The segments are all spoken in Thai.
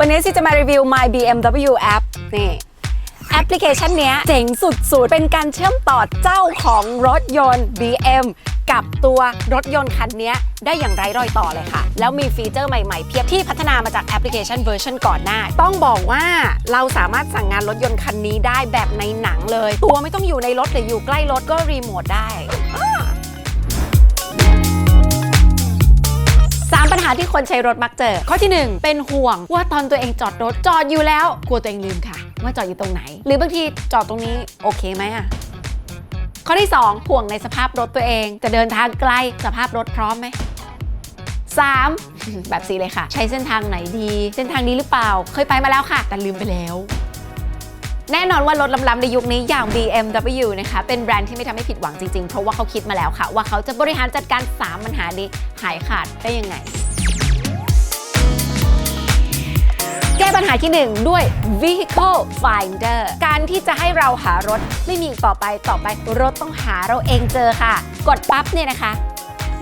วันนี้ซีจะมารีวิว My BMW App นี่แอปพลิเคชันนี้เจ๋งสุดๆ เป็นการเชื่อมต่อเจ้าของรถยนต์ BM กับตัวรถยนต์คันนี้ได้อย่างไร้รอยต่อเลยค่ะ แล้วมีฟีเจอร์ใหม่ๆ เพียบที่พัฒนามาจากแอปพลิเคชันเวอร์ชันก่อนหน้า ต้องบอกว่าเราสามารถสั่งงานรถยนต์คันนี้ได้แบบในหนังเลย ตัวไม่ต้องอยู่ในรถหรืออยู่ใกล้รถก็รีโมทได้ สามปัญหาที่คนใช้รถมักเจอ ข้อที่ 1 เป็นห่วงว่าตอนตัวเองจอดรถจอดอยู่แล้ว กลัวตัวเองลืมค่ะ ว่าจอดอยู่ตรงไหน หรือบางทีจอดตรงนี้โอเคไหมอะข้อที่ 2 ห่วงในสภาพรถตัวเอง จะเดินทางไกลสภาพรถพร้อมไหม 3. แบบสีเลยค่ะ ใช้เส้นทางไหนดี เส้นทางนี้หรือเปล่า เคยไปมาแล้วค่ะ แต่ลืมไปแล้ว แน่นอนว่ารถล้ำๆในยุคนี้อย่าง BMW นะคะเป็นแบรนด์ที่ไม่ทำให้ผิดหวังจริงๆ เพราะว่าเขาคิดมาแล้วค่ะ ว่าเขาจะบริหารจัดการ 3 ปัญหานี้หายขาดได้ยังไง แก้ปัญหาที่ 1 ด้วย vehicle finder การที่จะให้เราหารถไม่มีอีกต่อไปต่อไปรถต้องหาเราเองเจอค่ะ กดปั๊บเนี่ยนะคะ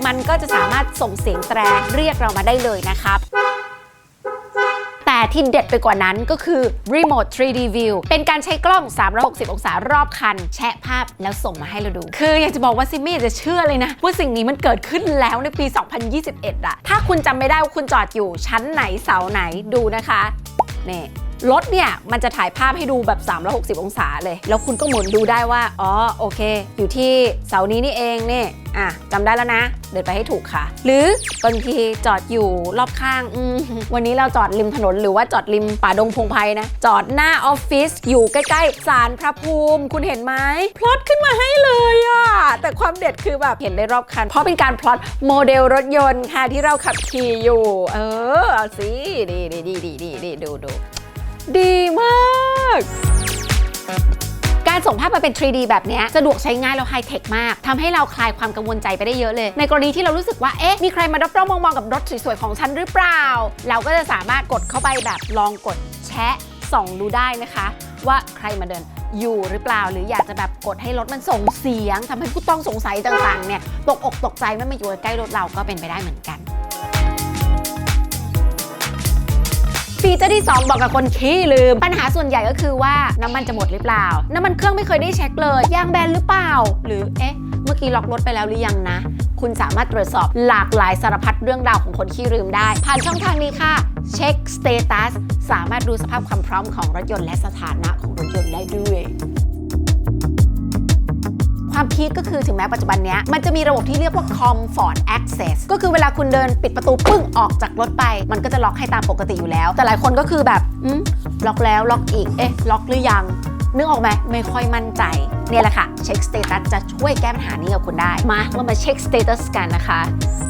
มันก็จะสามารถส่งเสียงแตรเรียกเรามาได้เลยนะครับ แต่ที่เด็ดไปกว่านั้นก็คือ Remote 3D View เป็นการใช้กล้อง 360 องศารอบคัน แชะภาพแล้วส่งมาให้เราดู คืออยากจะบอกว่าซิมมี่จะเชื่อเลยนะ ว่าสิ่งนี้มันเกิดขึ้นแล้วในปี 2021อะถ้าคุณจำไม่ได้ว่าคุณจอดอยู่ชั้นไหนเสาไหนดูนะคะนี่ รถเนี่ยมันจะถ่ายภาพให้ดูแบบ 360 องศาเลย แล้วคุณก็หมุนดูได้ว่า อ๋อ โอเค อยู่ที่เสานี้นี่เองนี่ อะจำได้แล้วนะ เดินไปให้ถูกค่ะ หรือบางทีจอดอยู่รอบข้าง วันนี้เราจอดริมถนน หรือว่าจอดริมป่าดงพงไพนะ จอดหน้าออฟฟิศอยู่ใกล้ๆศาลพระภูมิ คุณเห็นไหมพลอตขึ้นมาให้เลยอะแต่ความเด็ดคือแบบเห็นได้รอบคัน เพราะเป็นการพลอตโมเดลรถยนต์ค่ะที่เราขับขี่อยู่ เออเอาสิดีดีดีดีดีดีดู ดีมาก การส่งภาพมาเป็น 3D แบบเนี้ยสะดวกใช้ง่ายแล้วไฮเทคมากทำให้เราคลายความกังวลใจไปได้เยอะเลย ในกรณีที่เรารู้สึกว่า เอ๊ะ มีใครมารับรองมองๆกับรถสวยๆของฉันหรือเปล่า เราก็จะสามารถกดเข้าไปแบบลองกดแชะส่องดูได้นะคะ ว่าใครมาเดินอยู่หรือเปล่า หรืออยากจะแบบกดให้รถมันส่งเสียงทำให้ผู้ต้องสงสัยต่างๆเนี่ยตกอกตกใจไม่มาอยู่ใกล้รถเราก็เป็นไปได้เหมือนกัน ฟีเจอร์ที่ 2 บอกกับคนขี้ลืม ปัญหาส่วนใหญ่ก็คือว่าน้ำมันจะหมดหรือเปล่า น้ำมันเครื่องไม่เคยได้เช็คเลย ยางแบนหรือเปล่า หรือเอ๊ะ เมื่อกี้ล็อกรถไปแล้วหรือยังนะ คุณสามารถตรวจสอบหลากหลายสารพัดเรื่องราวของคนขี้ลืมได้ ผ่านช่องทางนี้ค่ะเช็คสเตตัสสามารถดูสภาพความพร้อมของรถยนต์และสถานะของรถยนต์ได้ด้วย ความพีคก็คือถึงแม้ปัจจุบันนี้มันจะมีระบบที่เรียกว่า Comfort Access ก็คือเวลาคุณเดินปิดประตูปึ้งออกจากรถไป มันก็จะล็อกให้ตามปกติอยู่แล้ว แต่หลายคนก็คือแบบล็อกแล้วล็อกอีกเอ๊ะล็อกหรือยัง นึกออกไหมไม่ค่อยมั่นใจเนี่ยแหละค่ะเช็คสเตตัสจะช่วยแก้ปัญหานี้กับคุณได้ มาเรามาเช็คสเตตัสกันนะคะ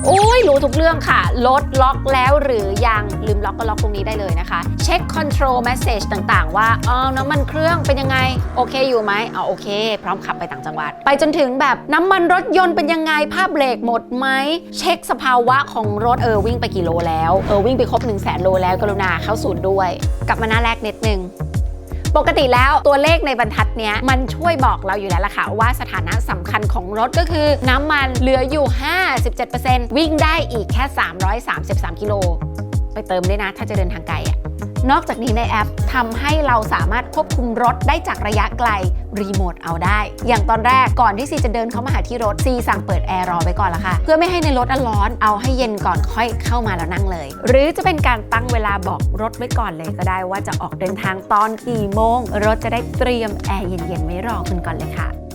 โอ้ยรู้ทุกเรื่องค่ะรถล็อกแล้วหรือยังลืมล็อกก็ล็อกตรงนี้ได้เลยนะคะ เช็ค control message ต่างๆ ว่าอ๋อน้ำมันเครื่องเป็นยังไง โอเคอยู่ไหมอ๋อโอเค พร้อมขับไปต่างจังหวัด ไปจนถึงแบบน้ำมันรถยนต์เป็นยังไงภาพเบรกหมดไหมเช็คสภาวะของรถเออวิ่งไปกี่โลแล้วเออวิ่งไปครบ 1 0 0 0 0แโลแล้วกรุณาเข้าศูนย์ด้วย กลับมาหน้าแรกนิดนึง ปกติแล้วตัวเลขในบรรทัดเนี้ยมันช่วยบอกเราอยู่แล้วล่ะค่ะ ว่าสถานะสำคัญของรถก็คือน้ำมันเหลืออยู่ 57%วิ่งได้อีกแค่ 333 กิโล ไปเติมด้วยนะ ถ้าจะเดินทางไกลอะ นอกจากนี้ในแอปทำให้เราสามารถควบคุมรถได้จากระยะไกลรีโมทเอาได้ อย่างตอนแรกก่อนที่ซีจะเดินเข้ามาหาที่รถซีสั่งเปิดแอร์รอไว้ก่อนละค่ะ เพื่อไม่ให้ในรถอะร้อนเอาให้เย็นก่อนค่อยเข้ามาแล้วนั่งเลย หรือจะเป็นการตั้งเวลาบอกรถไว้ก่อนเลยก็ได้ว่าจะออกเดินทางตอนกี่โมง รถจะได้เตรียมแอร์เย็นๆไว้รอคุณก่อนเลยค่ะ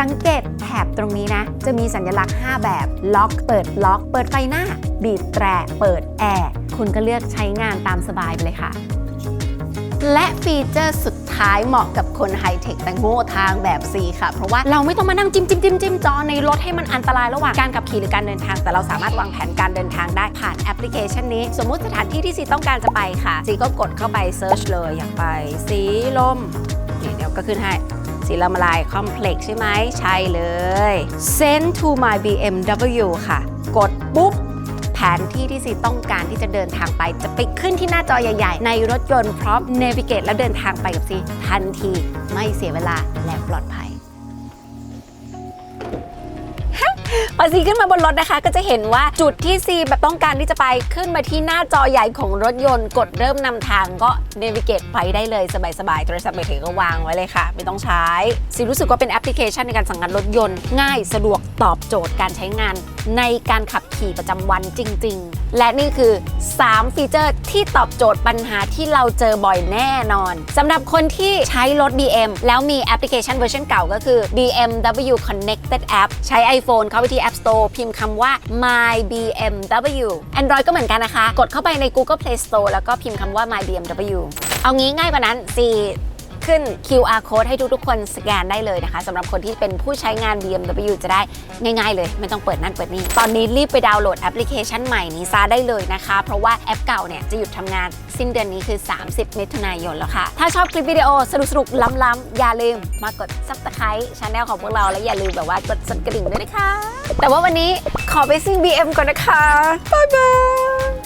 สังเกตแถบตรงนี้นะ จะมีสัญลักษณ์ 5 แบบ ล็อก เปิดล็อก เปิดไฟหน้า บีบแตรเปิดแอร์ คุณก็เลือกใช้งานตามสบายไปเลยค่ะ และฟีเจอร์สุดท้ายเหมาะกับคนไฮเทคแต่โง่ทางแบบ C ค่ะ เพราะว่าเราไม่ต้องมานั่งจิ้มจิ้มจิ้มจิ้มจอในรถให้มันอันตรายระหว่างการขับขี่หรือการเดินทาง แต่เราสามารถวางแผนการเดินทางได้ผ่านแอปพลิเคชันนี้ สมมุติสถานที่ที่ซีต้องการจะไปค่ะซีก็กดเข้าไปเซิร์ชเลยอยากไปสีลมนี่เดี๋ยวก็ขึ้นให้ สีลมลายคอมเพล็กซ์ใช่ไหมใช่เลย Send to my BMW ค่ะ กดปุ๊บ แผนที่ที่ซีต้องการที่จะเดินทางไป จะไปขึ้นที่หน้าจอใหญ่ ๆ ในรถยนต์พร้อมเนวิเกตแล้วเดินทางไปกับซีทันทีไม่เสียเวลาและปลอดภัย พอซีขึ้นมาบนรถนะคะ ก็จะเห็นว่าจุดที่ซีแบบต้องการที่จะไปขึ้นมาที่หน้าจอใหญ่ของรถยนต์กดเริ่มนำทางก็เนวิเกตไปได้เลยสบายๆโทรศัพท์มือถือก็วางไว้เลยค่ะ ไม่ต้องใช้ซีรู้สึกว่าเป็นแอปพลิเคชันในการสั่งงานรถยนต์ ง่ายสะดวกตอบโจทย์การใช้งาน ในการขับขี่ประจำวันจริง ๆ และนี่คือ 3 ฟีเจอร์ที่ตอบโจทย์ปัญหาที่เราเจอบ่อยแน่นอนสำหรับคนที่ใช้รถ BM แล้วมีแอปพลิเคชันเวอร์ชันเก่าก็คือ BMW Connected App ใช้ iPhone เข้าไปที่ App Store พิมพ์คำว่า My BMW Android ก็เหมือนกันนะคะ กดเข้าไปใน Google Play Store แล้วก็พิมพ์คำว่า My BMW เอางี้ง่ายกว่านั้นสิ ขึ้น QR code ให้ทุกๆ คนสแกนได้เลยนะคะสำหรับคนที่เป็นผู้ใช้งาน BMW จะได้ง่ายๆเลย ไม่ต้องเปิดนั่นเปิดนี่ ตอนนี้รีบไปดาวน์โหลดแอปพลิเคชันใหม่นี้ซะได้เลยนะคะ เพราะว่าแอปเก่าเนี่ยจะหยุดทำงานสิ้นเดือนนี้คือ 30 มิถุนายนแล้วค่ะ ถ้าชอบคลิปวิดีโอสนุกๆ ล้ำๆ อย่าลืมมากด subscribe ช anel ของพวกเราและอย่าลืมแบบว่ากดสั่นกระดิ่งด้วยนะคะ แต่ว่าวันนี้ขอไปซิ่ง BM ก่อนนะคะบ๊ายบาย